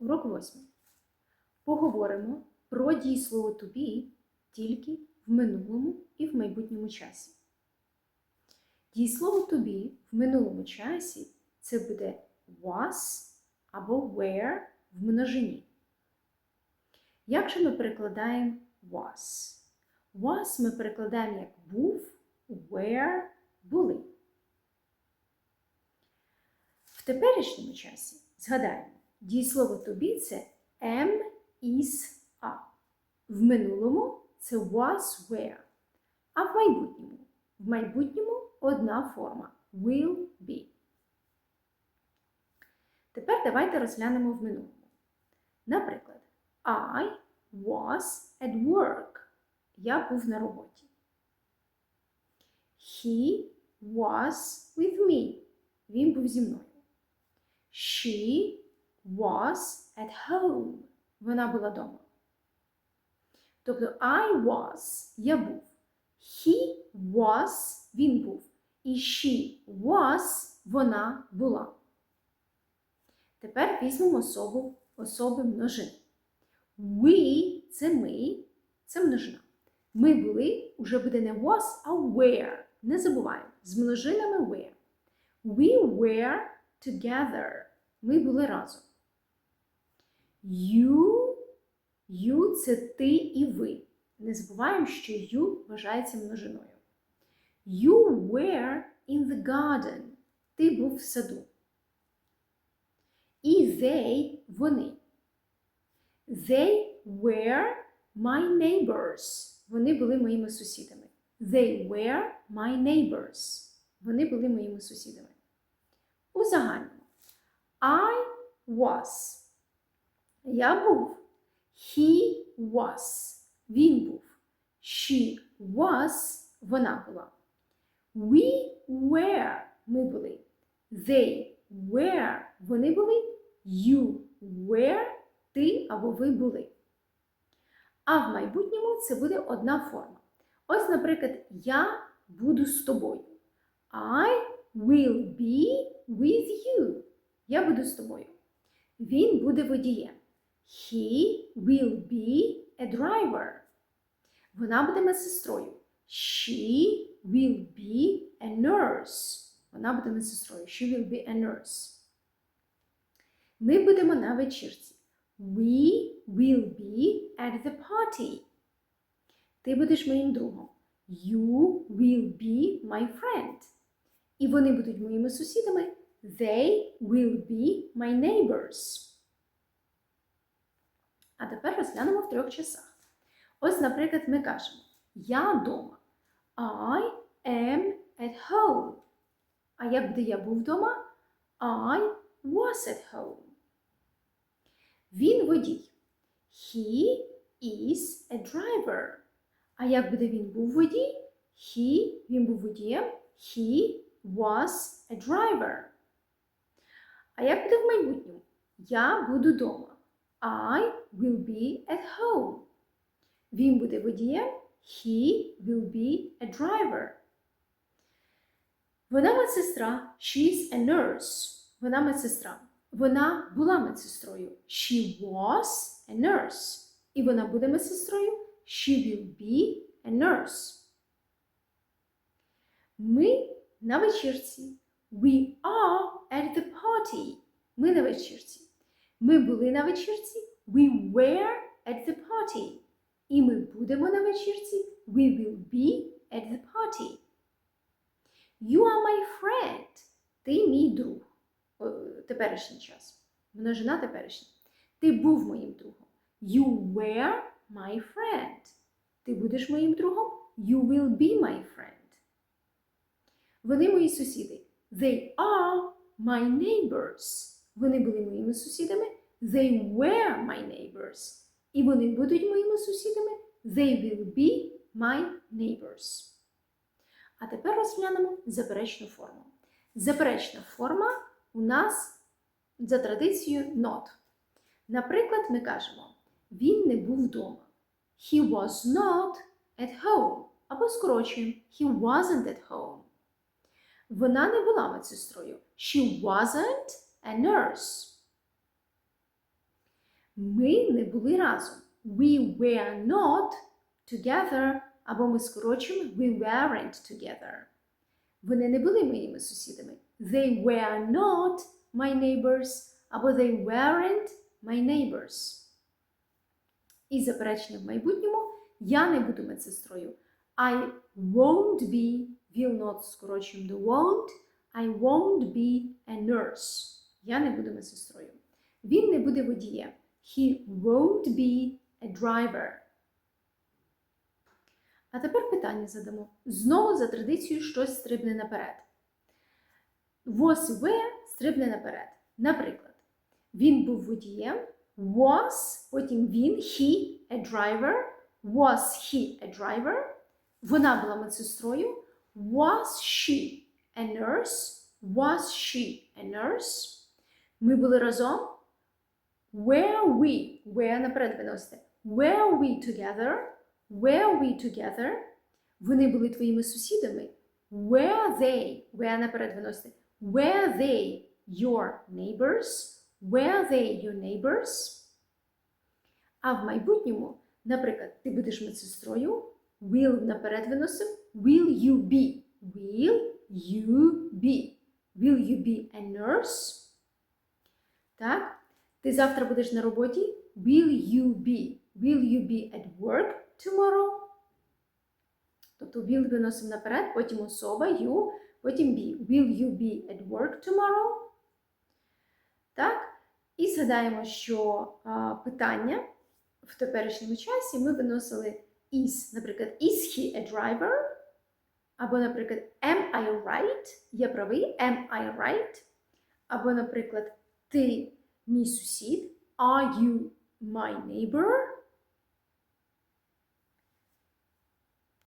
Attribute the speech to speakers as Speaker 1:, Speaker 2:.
Speaker 1: Урок 8. Поговоримо про дієслово to be тільки в минулому і в майбутньому часі. Дієслово to в минулому часі це буде was або were в множині. Як же ми перекладаємо was? Was ми перекладаємо як був, were були. В теперішньому часі згадаємо, дієслово be це am, is, are. В минулому це was, were. А в майбутньому? В майбутньому одна форма will be. Тепер давайте розглянемо в минулому. Наприклад, I was at work. Я був на роботі. He was with me. Він був зі мною. She was at home. Вона була вдома. Тобто I was я був. He was він був. І she was вона була. Тепер візьмемо особу, особи множини. We це ми, це множина. Ми були, уже буде не was, а were. Не забуваємо. З множинами were. We were together. Ми були разом. You, you це ти і ви. Не забуваємо, що you вважається множиною. You were in the garden. Ти був в саду. І they вони. They were my neighbors. Вони були моїми сусідами. They were my neighbors. Вони були моїми сусідами. У загальному. I was. Я був. He was. Він був. She was. Вона була. We were. Ми були. They were. Вони були. You were. Ти або ви були. А в майбутньому це буде одна форма. Ось, наприклад, я буду з тобою. I will be with you. Я буду з тобою. Він буде водієм. He will be a driver. Вона буде медсестрою. She will be a nurse. Вона буде медсестрою. She will be a nurse. Ми будемо на вечірці. We will be at the party. Ти будеш моїм другом. You will be my friend. І вони будуть моїми сусідами. They will be my neighbors. А тепер розглянемо в трьох часах. Ось, наприклад, ми кажемо: Я вдома. I am at home. А як буде я був вдома? I was at home. Він водій. He is a driver. А як буде він був водій? He, він був водієм. He was a driver. А як буде в майбутньому? Я буду вдома. I will be at home. Він буде водієм. He will be a driver. Вона медсестра. She's a nurse. Вона медсестра. Вона була медсестрою. She was a nurse. І вона буде медсестрою. She will be a nurse. Ми на вечірці. We are at the party. Ми на вечірці. Ми були на вечірці. We were at the party. І ми будемо на вечірці. We will be at the party. You are my friend. Ти мій друг. Теперішній час. Множина теперішня. Ти був моїм другом. You were my friend. Ти будеш моїм другом? You will be my friend. Вони мої сусіди. They are my neighbors. Вони були моїми сусідами. They were my neighbors. І вони будуть моїми сусідами. They will be my neighbors. А тепер розглянемо заперечну форму. Заперечна форма у нас за традицією not. Наприклад, ми кажемо: він не був вдома. He was not at home. Або скорочуємо He wasn't at home. Вона не була медсестрою. She wasn't a nurse. Ми не були разом. We were not together, або ми скорочуємо we weren't together. Вони не були моїми сусідами. They were not my neighbors, або they weren't my neighbors. І заперечення в майбутньому я не буду медсестрою. I won't be, will not скорочуємо до won't. I won't be a nurse. Я не буду медсестрою. Він не буде водієм. He won't be a driver. А тепер питання задамо. Знову за традицією щось стрибне наперед. Was were стрибне наперед. Наприклад, він був водієм, was, потім він, he, a driver, was he a driver, вона була медсестрою, was she a nurse, was she a nurse, ми були разом, were we, were наперед виносите, were we together, were we together, вони були твоїми сусідами, were they, were наперед виносите, were they your neighbors, were they your neighbors, а в майбутньому, наприклад, ти будеш медсестрою, will наперед виносив, will you be, will you be, will you be a nurse, так? Ти завтра будеш на роботі, will you be, will you be at work tomorrow? Тобто will виносив наперед, потім особа, you, потім be. Will you be at work tomorrow? Так? І згадаємо, що а, питання в теперішньому часі ми виносили is, наприклад, is he a driver? Або, наприклад, am I right? Я правий, am I right? Або, наприклад, ти мій сусід, are you my neighbor?